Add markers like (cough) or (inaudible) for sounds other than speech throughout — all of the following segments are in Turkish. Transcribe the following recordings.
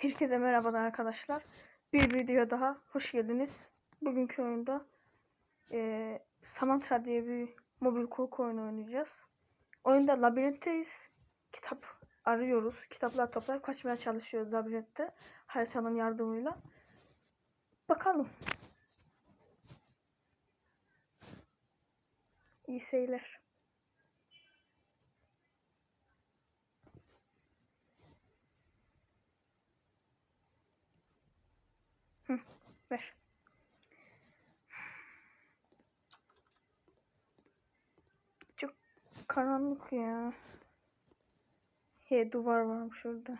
Herkese merhabalar arkadaşlar. Bir video daha hoş geldiniz. Bugünkü oyunda eee Samantha diye bir mobil korku oyunu oynayacağız. Oyunda labirentteyiz. Kitap arıyoruz. Kitaplar toplayıp kaçmaya çalışıyoruz labirentte. Haritanın yardımıyla. Bakalım. İyi seyirler. Hı, ver. Çok karanlık ya. He duvar varmış orada.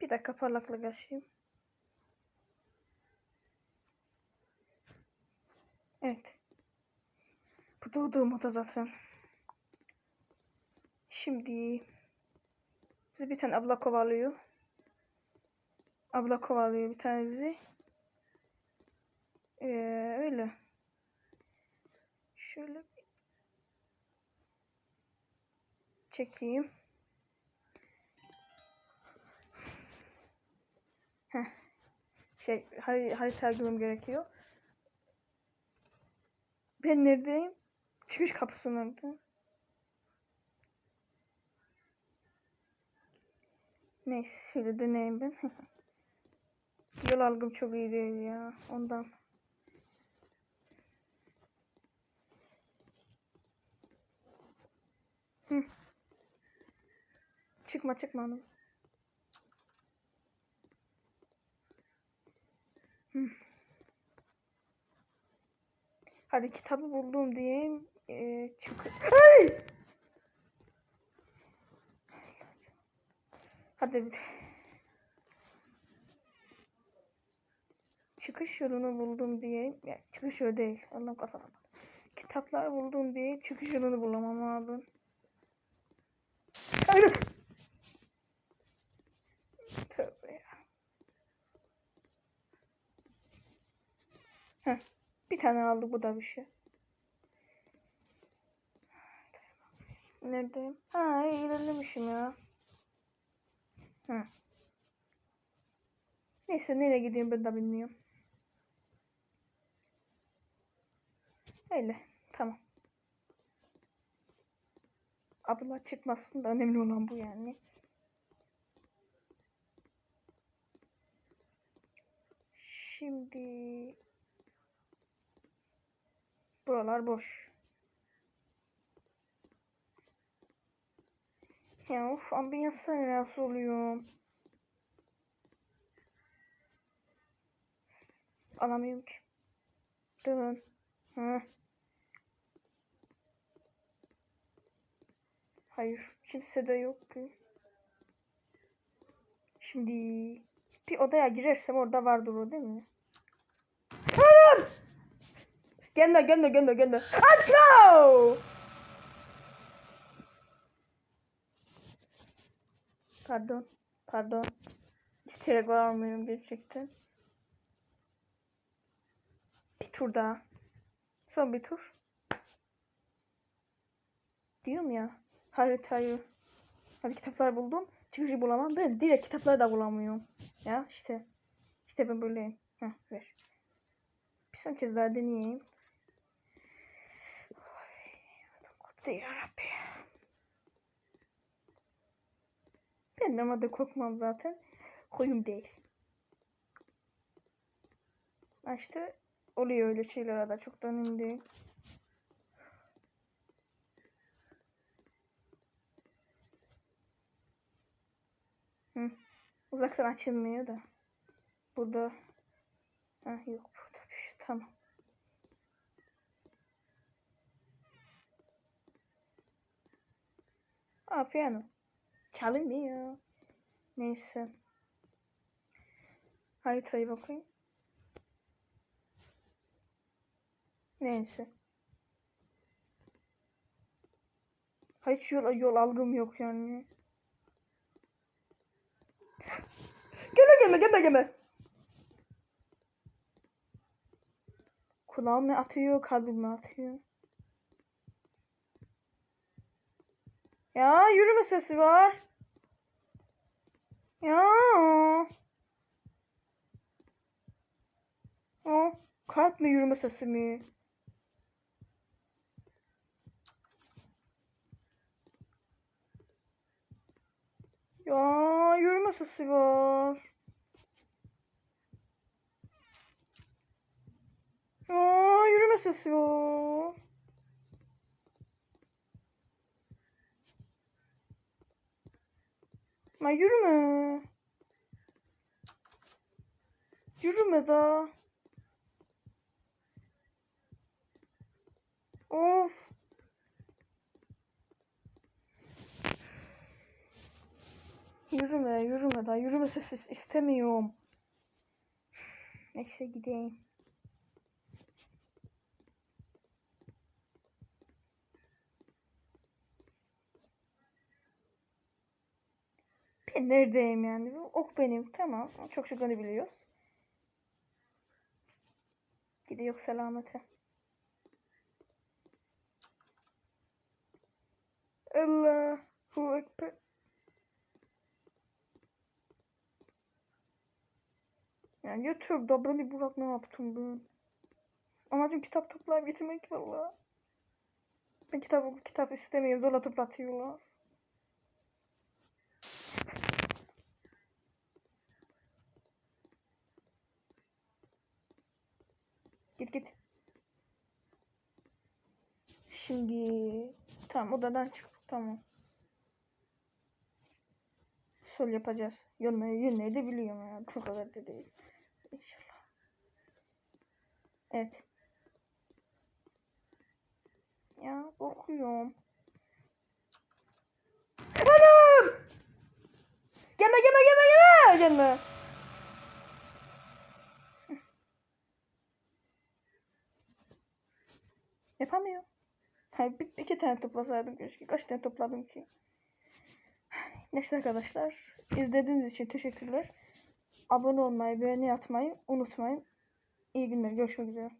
Bir dakika parlaklık açayım. Evet. Bu doğduğum oda zaten. Şimdi bizi bir tane abla kovalıyor. Abla kovalıyor bir tane bizi. Ee, öyle. Şöyle çekeyim. Heh. Şey, hari harita girmem gerekiyor. Ben neredeyim? Çıkış kapısının önünde. Neyse şöyle deneyeyim ben. (laughs) Yol algım çok iyi değil ya. Ondan. Hı. Çıkma çıkma hanım. Hadi kitabı buldum diyeyim. Ee, çık. Ay! Hadi çıkış yolunu buldum diye ya çıkış yolu değil Allah kafana kitaplar buldum diye çıkış yolunu bulamam abi Hayır. Tövbe ya. Heh, bir tane aldı bu da bir şey. Neredeyim? Ha ilerlemişim ya. Hı. Neyse nereye gideyim ben de bilmiyorum. Öyle. Tamam. Abla çıkmasın da önemli olan bu yani. Şimdi buralar boş. Ya of ambiyansta rahatsız oluyorum. Alamıyorum ki. Dön. Hı. Hayır. Kimse de yok ki. Şimdi bir odaya girersem orada vardır o değil mi? Gelme gelme gelme gelme. Açma! Pardon. Pardon. İsteyerek varmıyorum gerçekten. Bir tur daha. Son bir tur. Diyorum ya. Haritayı. Hadi kitaplar buldum. Çıkışı bulamam. Ben direkt kitapları da bulamıyorum. Ya işte. İşte ben böyleyim. Heh ver. Bir son kez daha deneyeyim. Oy, koptu yarabbi. Ben normalde korkmam zaten. Koyum değil. İşte oluyor öyle şeyler arada çok da önemli. Hı. Uzaktan açılmıyor da. Burada ha, yok burada bir şey. Tamam. Aa piyano. Çalınmıyor. Neyse. Haritayı bakayım. Neyse. Hiç yol, yol algım yok yani. (laughs) geme geme geme geme. Kulağım mı atıyor, kalbim mi atıyor? Ya yürüme sesi var. Ya. O kalp mi yürüme sesi mi? Ya yürüme sesi var. Ya yürüme sesi var. Ma yürüme. Yürüme da. Of. Yürüme, yürüme daha. Yürüme sesi istemiyorum. Neyse gideyim. Neredeyim yani? Bu Ok benim. Tamam. Çok şükür biliyoruz. Gidiyor selamete. Allahu Ekber. Yani götür da beni bırak ne yaptım ben? Amacım kitap toplayıp getirmek valla. Ben kitap kitap istemiyorum zorla toplatıyorlar. Git git. Şimdi tamam odadan çıktık tamam. Sol yapacağız. Yönleri, yönleri de biliyorum ya. Çok kadar da değil. İnşallah. Evet. Ya korkuyorum. Anam! Gelme gelme gelme gelme! Gelme. Yapamıyor. Hayır, bir, iki tane toplasaydım keşke. Kaç tane topladım ki? Neyse arkadaşlar. izlediğiniz için teşekkürler. Abone olmayı, beğeni atmayı unutmayın. İyi günler. Görüşmek üzere.